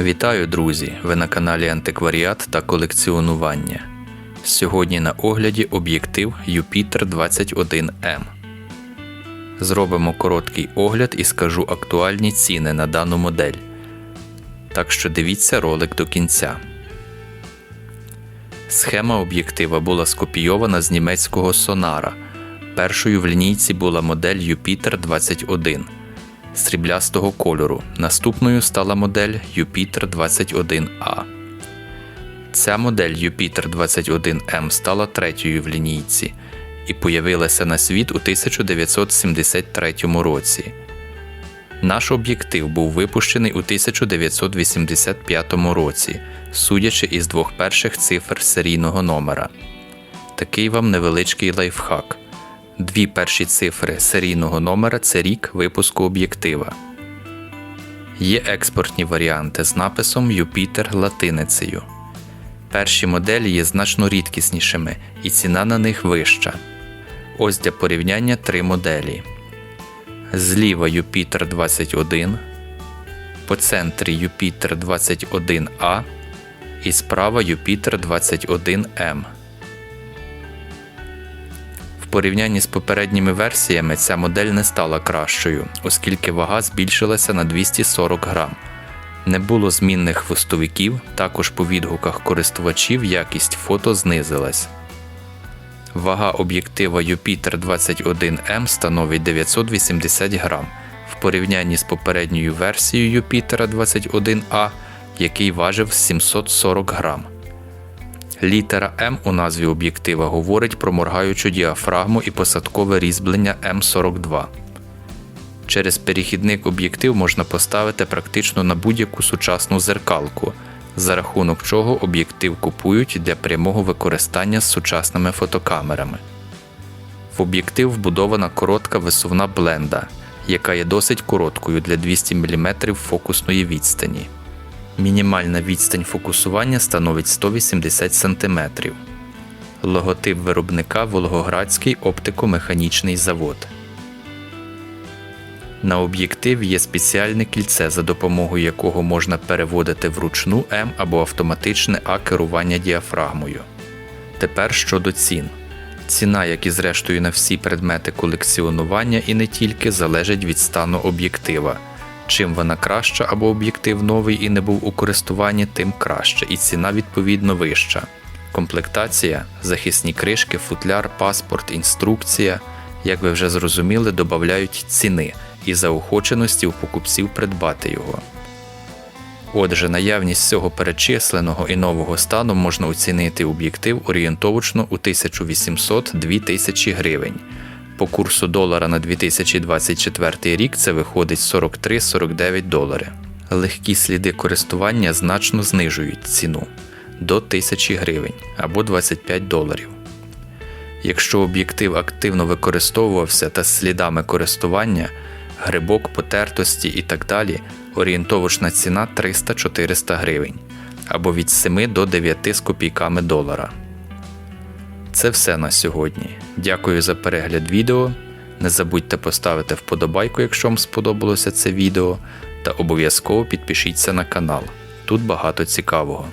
Вітаю, друзі! Ви на каналі Антикваріат та колекціонування. Сьогодні на огляді об'єктив Юпітер 21М. Зробимо короткий огляд і скажу актуальні ціни на дану модель. Так що дивіться ролик до кінця. Схема об'єктива була скопійована з німецького Сонара. Першою в лінійці була модель Юпітер 21 сріблястого кольору. Наступною стала модель Юпітер 21А. Ця модель Юпітер 21М стала третьою в лінійці і появилася на світ у 1973 році. Наш об'єктив був випущений у 1985 році, судячи із двох перших цифр серійного номера. Такий вам невеличкий лайфхак. Дві перші цифри серійного номера це рік випуску об'єктива. Є експортні варіанти з написом Юпітер латиницею. Перші моделі є значно рідкіснішими і ціна на них вища. Ось для порівняння три моделі. Зліва Юпітер 21, по центрі Юпітер 21А і справа Юпітер 21М. Порівнянні з попередніми версіями ця модель не стала кращою, оскільки вага збільшилася на 240 грам. Не було змінних хвостовиків, також по відгуках користувачів якість фото знизилась. Вага об'єктива Юпітер 21М становить 980 грам в порівнянні з попередньою версією Юпітера 21А, який важив 740 грам. Літера М у назві об'єктива говорить про моргаючу діафрагму і посадкове різьблення М42. Через перехідник об'єктив можна поставити практично на будь-яку сучасну зеркалку, за рахунок чого об'єктив купують для прямого використання з сучасними фотокамерами. В об'єктив вбудована коротка висувна бленда, яка є досить короткою для 200 мм фокусної відстані. Мінімальна відстань фокусування становить 180 см. Логотип виробника Волгоградський оптико-механічний завод. На об'єктиві є спеціальне кільце, за допомогою якого можна переводити вручну М або автоматичне А керування діафрагмою. Тепер щодо цін. Ціна, як і зрештою на всі предмети колекціонування і не тільки, залежить від стану об'єктива. Чим вона краща або об'єктив новий і не був у користуванні, тим краще, і ціна відповідно вища. Комплектація, захисні кришки, футляр, паспорт, інструкція, як ви вже зрозуміли, додають ціни і заохоченості у покупців придбати його. Отже, наявність всього перечисленого і нового стану можна оцінити об'єктив орієнтовочно у 1800-2000 гривень. По курсу долара на 2024 рік це виходить 43-49 доларів. Легкі сліди користування значно знижують ціну до 1000 гривень або 25 доларів. Якщо об'єктив активно використовувався та слідами користування, грибок потертості і так далі, орієнтовочна ціна 300-400 гривень або від 7 до 9 з копійками долара. Це все на сьогодні. Дякую за перегляд відео. Не забудьте поставити вподобайку, якщо вам сподобалося це відео, та обов'язково підпишіться на канал. Тут багато цікавого.